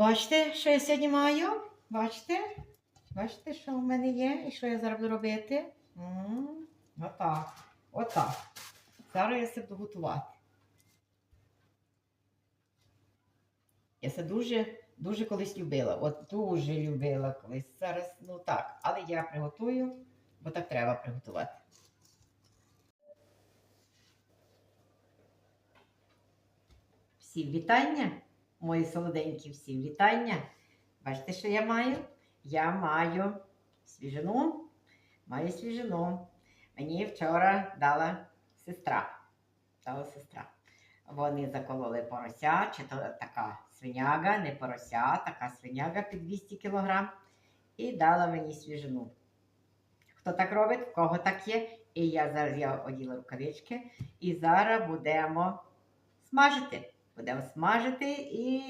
Бачите, що я сьогодні маю? Бачите? Бачите, що в мене є і що я зараз буду робити? М, Отак. Отак. Зараз я це буду готувати. Я це дуже, дуже колись любила. От дуже любила колись. Зараз, ну так, але я приготую, бо так треба приготувати. Всім вітання, мої солоденькі, всім вітання. Бачите, що я маю? Я маю свіжину. Маю свіжину. Мені вчора дала сестра. Дала сестра. Вони закололи порося, чи то така свиняга, не порося, така свиняга під 200 кг. І дала мені свіжину. Хто так робить, в кого так є. І я зараз я оділа рукавички. І зараз будемо смажити. Будемо смажити і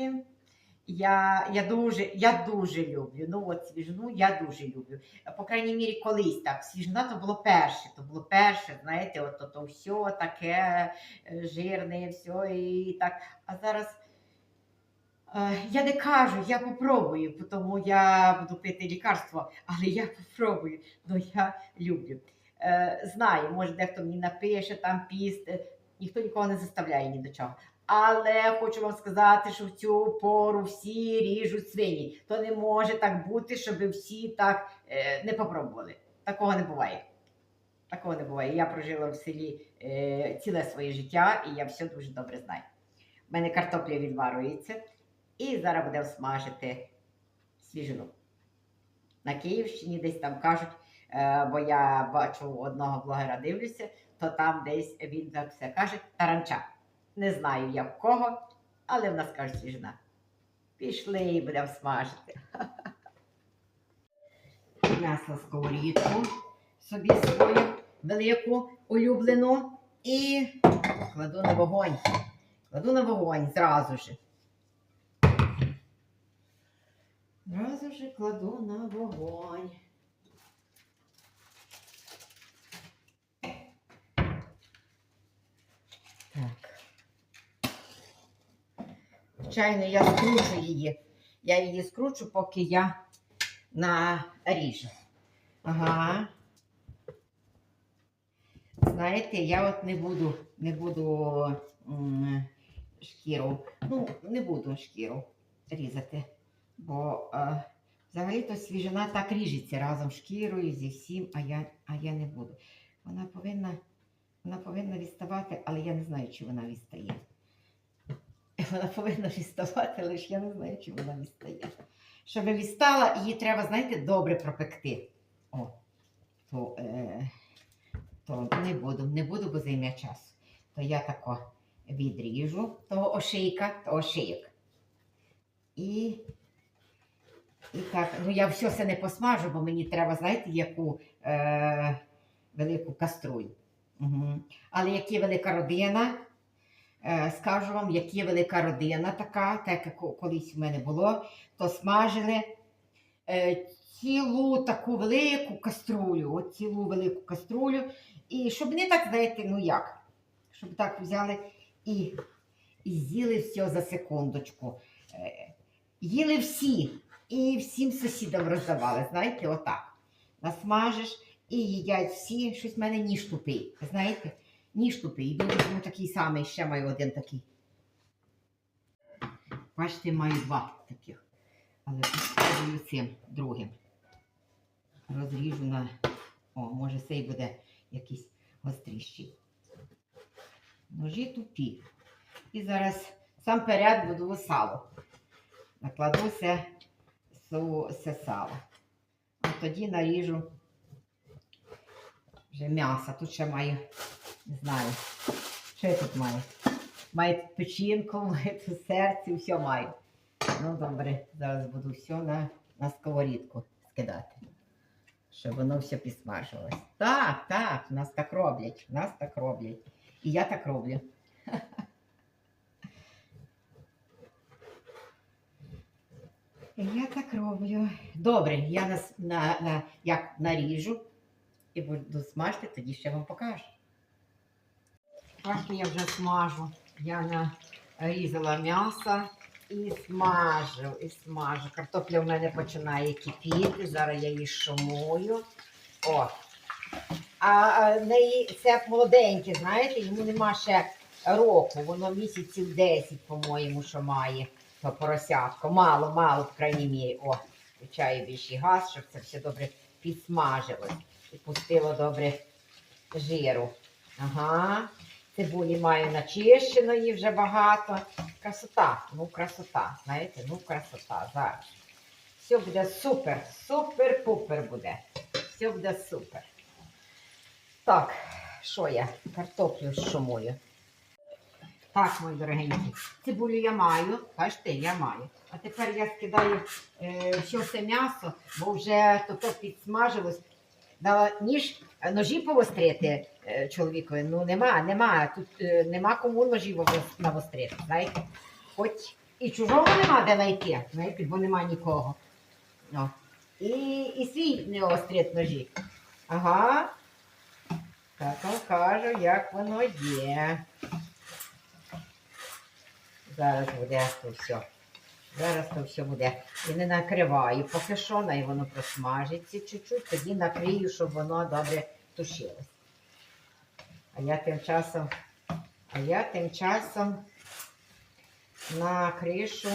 я, я, дуже, я дуже люблю. Ну от свіжину я дуже люблю. По крайній мірі, колись так. Свіжина то було перше. То було перше, знаєте, от то, то все таке е, жирне, все і так. А зараз е, я не кажу, я попробую, тому я буду пити лікарство, але я попробую, ну я люблю. Е, знаю, може дехто мені напише там піст, ніхто нікого не заставляє ні до чого. Але хочу вам сказати, що в цю пору всі ріжуть свині. То не може так бути, щоб всі так е, не попробували. Такого не буває. Такого не буває. Я прожила в селі е, ціле своє життя і я все дуже добре знаю. У мене картопля відварюється, і зараз будемо смажити свіжину. На Київщині десь там кажуть, е, бо я бачу одного блогера дивлюся, то там десь він так все каже таранча. Не знаю я в кого, але в нас кажуть свіжина. Пішли і будемо смажити. М'ясо сковорідку собі свою велику улюблену і кладу на вогонь. Кладу на вогонь зразу ж. Зразу ж кладу на вогонь. Так. Звичайно, я скручу її. Я її скручу, поки я наріжу. Ага. Знаєте, я от не буду, не буду шкіру, ну, не буду шкіру різати, бо е, взагалі-то свіжина так ріжеться разом з шкірою, зі всім, а я, а я не буду. Вона повинна, вона повинна відставати, але я не знаю, чи вона відстає. Вона повинна відставати, але ж я не знаю, чи вона відстає. Щоб відстала, її треба, знаєте, добре пропекти. О, то, е, то не буду, не буду, бо займе час. То я тако відріжу того ошийка, то ошийок. І, і так, ну я все це не посмажу, бо мені треба, знаєте, яку е, велику каструлю. Угу. Але як є велика родина, скажу вам, як є велика родина така, так як колись у мене було, то смажили е, цілу таку велику каструлю, от цілу велику каструлю. І щоб не так, знаєте, ну як, щоб так взяли і, і з'їли все за секундочку. Е, їли всі, і всім сусідам роздавали, знаєте, отак. Насмажиш і їдять всі, щось в мене ніж тупий. Знаєте, ніж тупий. І ну, такий самий, ще маю один такий. Бачите, маю два таких. Але спробую цим другим. Розріжу на. О, може цей буде якийсь гостріший. Ножі тупі. І зараз сам перед буду сало. Накладу це, су- це сало. А тоді наріжу вже м'ясо. Тут ще маю, не знаю, що я тут маю. Маю тут печінку, маю тут серце, все маю. Ну добре, зараз буду все на, на сковорідку скидати. Щоб воно все підсмажилось. Так, так, нас так роблять. Нас так роблять. І я так роблю. Я так роблю. Добре, я нас на, на, як наріжу і буду смажити, тоді ще вам покажу. Бачите, я вже смажу. Я нарізала м'ясо, і смажу, і смажу. Картопля в мене починає кипіти. Зараз я її шумую. О. А, це молоденьке, знаєте, йому нема ще року. Воно місяців 10, по-моєму, що має то поросятко. Мало, мало, в крайній мірі. О, включаю більший газ, щоб це все добре підсмажилось. І пустило добре жиру. Ага. Цибулі маю начищеної вже багато. Красота, ну красота, знаєте, ну красота. Зараз. Все буде супер, супер-пупер буде. Все буде супер. Так, що я? Картоплю шумую. Так, мої дорогенькі, цибулю я маю, бачите, я маю. А тепер я скидаю е, все це м'ясо, бо вже то, то підсмажилось. Дала ніж, е, ножі повострити е, чоловікові. Ну нема, нема. Тут е, нема кому ножі навострити, знаєте. Хоч і чужого нема де знайти, знаєте, бо нема нікого. Ну. І, і свій не острить ножі. Ага. Так вам кажу, як воно є. Зараз буде то все. Зараз то все буде. І не накриваю, поки що, най воно просмажиться чуть-чуть, тоді накрию, щоб воно добре тушилось. А я тим часом, а я тим часом на кришу,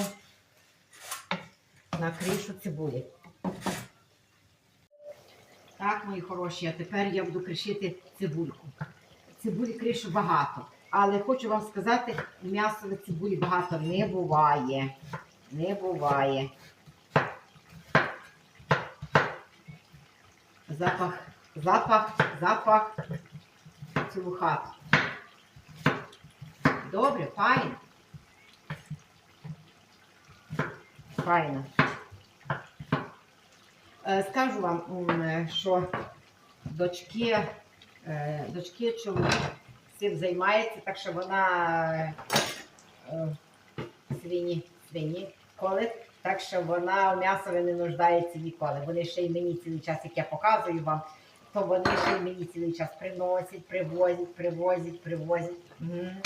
на кришу цибулі. Так, мої хороші, а тепер я буду кришити цибульку. Цибулі кришу багато. Але хочу вам сказати, м'ясо на цибулі багато не буває. Не буває. Запах, запах, запах цілу хату. Добре, файно. Файно. Е, Скажу вам, що дочки, е, дочки чоловік цим займається, так що вона е, свині, свині колить, так що вона в м'ясові не нуждається ніколи. Вони ще й мені цілий час, як я показую вам, то вони ще й мені цілий час приносять, привозять, привозять, привозять. М,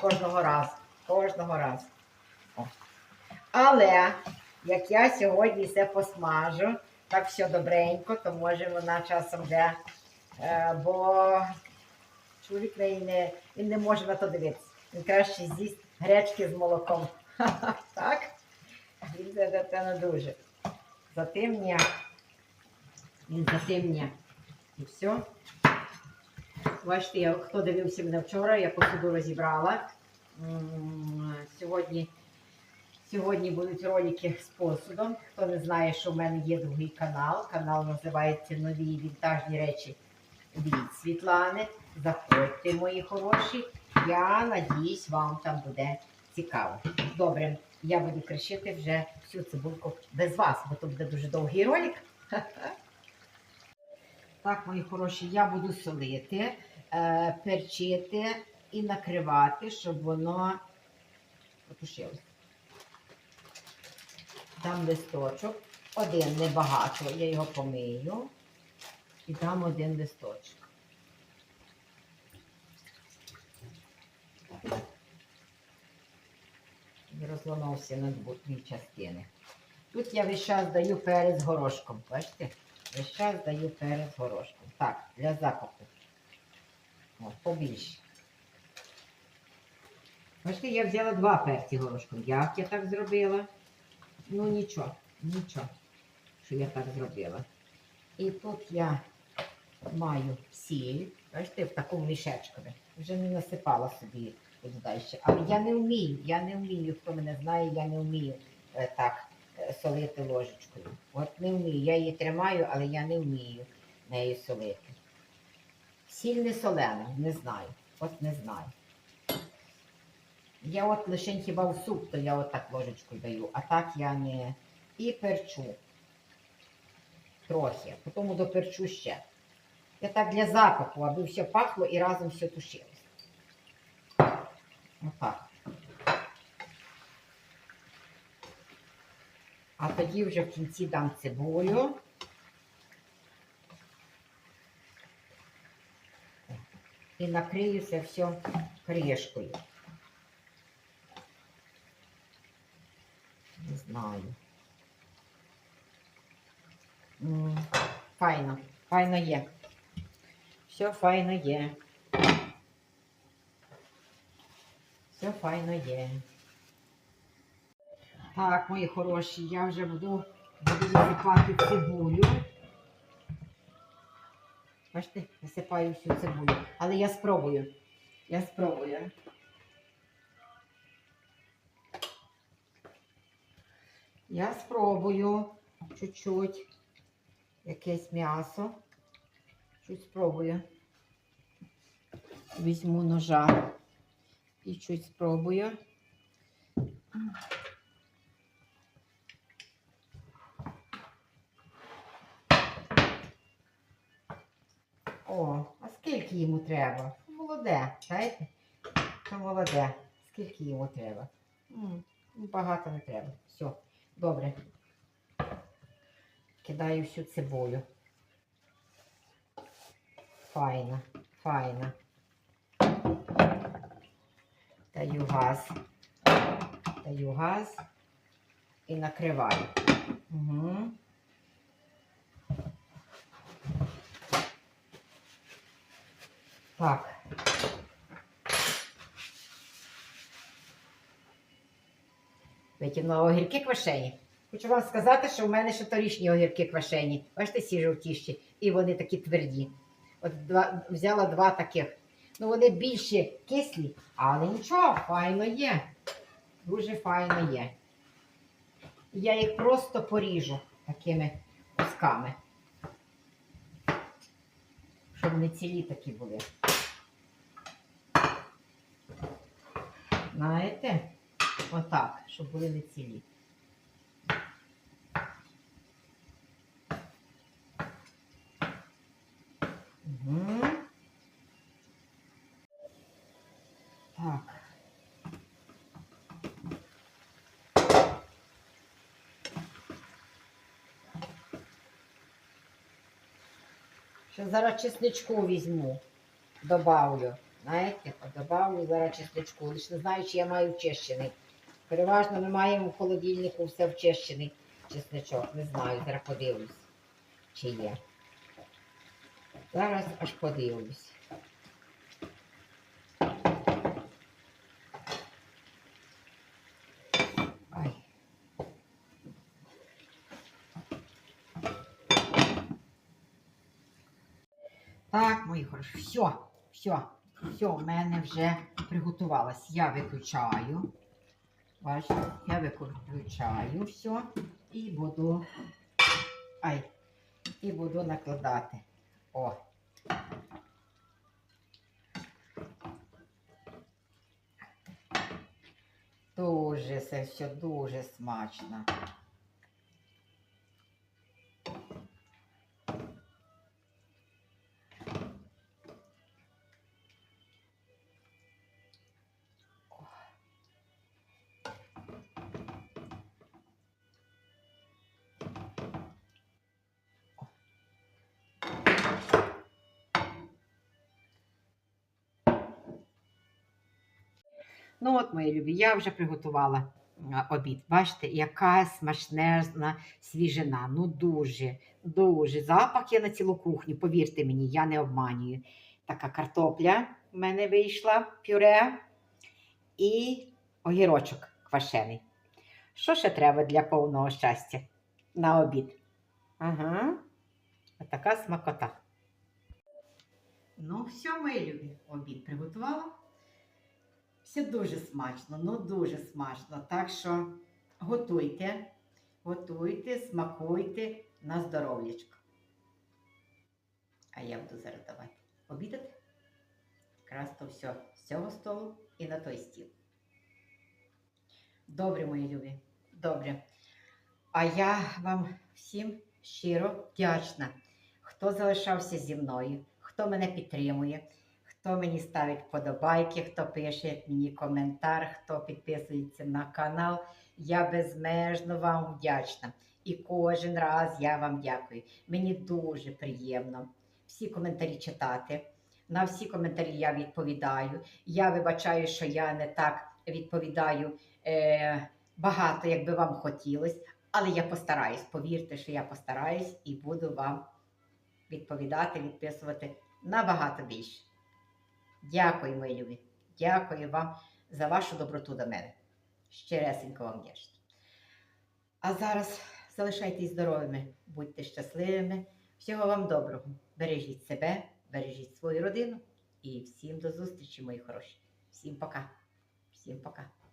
Кожного разу. Кожного разу. О. Але як я сьогодні все посмажу, так все добренько, то може вона часом де. Е, бо чоловік не, він не може на то дивитися. Він краще з'їсть гречки з молоком. Так? Він це напевно дуже. Затемня. Він затемня. І все. Бачите, я, хто дивився мене вчора, я посуду розібрала. Сьогодні, сьогодні будуть ролики з посудом. Хто не знає, що в мене є другий канал. Канал називається Нові вінтажні речі від Світлани. Заходьте, мої хороші. Я надіюсь, вам там буде цікаво. Добре, я буду кришити вже всю цибульку без вас, бо то буде дуже довгий ролик. Так, мої хороші, я буду солити, е, перчити і накривати, щоб воно потушилось. Дам листочок, один небагато, я його помию і дам один листочок. І розламався на дві частини. Тут я весь час даю перець горошком. Бачите? Весь час даю перець горошком. Так, для запаху. О, побільше. Бачите, я взяла два перці горошком. Як я так зробила? Ну нічого, нічого, що я так зробила. І тут я маю сіль, бачите, в такому мішечкові. Вже не насипала собі тут далі. Але я не вмію, я не вмію, хто мене знає, я не вмію е, так е, солити ложечкою. От не вмію. Я її тримаю, але я не вмію нею солити. Сіль не солена, не знаю. От не знаю. Я от лише хіба в суп, то я от так ложечку даю, а так я не. І перчу. Трохи. Потім доперчу ще. Я так для запаху, аби все пахло і разом все тушилось. Отак. А тоді вже в кінці дам цибулю. І накрию це все кришкою. Не знаю. Файно, файно є. Все файно є. Все файно є. Так, мої хороші, я вже буду, буду висипати цибулю. Бачите, висипаю всю цибулю. Але я спробую. Я спробую. Я спробую чуть-чуть якесь м'ясо. Чуть спробую. Візьму ножа і чуть спробую. О, а скільки йому треба? Молоде, знаєте? Це молоде. Скільки йому треба? Ну, Багато не треба. Все, добре. Кидаю всю цибулю. Файно, файно. Даю газ. Даю газ і накриваю. Угу. Так. Витягнула огірки квашені. Хочу вам сказати, що в мене ще торішні огірки квашені. Бачите, ці жовтіші. І вони такі тверді. От два, взяла два таких. Ну, вони більше кислі, але нічого, файно є. Дуже файно є. Я їх просто поріжу такими кусками. Щоб не цілі такі були. Знаєте? Отак, щоб були не цілі. Угу. Так. Ще зараз чесничку візьму, добавлю. Знаєте, добавлю зараз чесничку. Лише не знаю, чи я маю вчищений. Переважно ми маємо в холодильнику все вчищений чесничок. Не знаю, зараз подивлюсь, чи є. Зараз аж подивлюсь. Ай. Хороші, все, все, все, в мене вже приготувалось. Я виключаю. Бачите, я виключаю все і буду. Ай, і буду накладати. О. Дуже це все дуже смачно. Ну от, мої любі, я вже приготувала обід. Бачите, яка смачнезна свіжина. Ну дуже, дуже. Запах є на цілу кухню, повірте мені, я не обманюю. Така картопля в мене вийшла, пюре і огірочок квашений. Що ще треба для повного щастя на обід? Ага, така смакота. Ну, все, мої любі, обід приготувала. Все дуже смачно, ну дуже смачно. Так що готуйте, готуйте, смакуйте на здоров'ячко. А я буду зараз давати обідати. Якраз то все з цього столу і на той стіл. Добре, мої любі, добре. А я вам всім щиро вдячна, хто залишався зі мною, хто мене підтримує хто мені ставить вподобайки, хто пише мені коментар, хто підписується на канал. Я безмежно вам вдячна. І кожен раз я вам дякую. Мені дуже приємно всі коментарі читати. На всі коментарі я відповідаю. Я вибачаю, що я не так відповідаю е, багато, як би вам хотілося, але я постараюсь. Повірте, що я постараюсь і буду вам відповідати, відписувати набагато більше. Дякую, мої любі. Дякую вам за вашу доброту до мене. Щиресенько вам вдячна. А зараз залишайтесь здоровими, будьте щасливими. Всього вам доброго. Бережіть себе, бережіть свою родину і всім до зустрічі, мої хороші. Всім пока. Всім пока.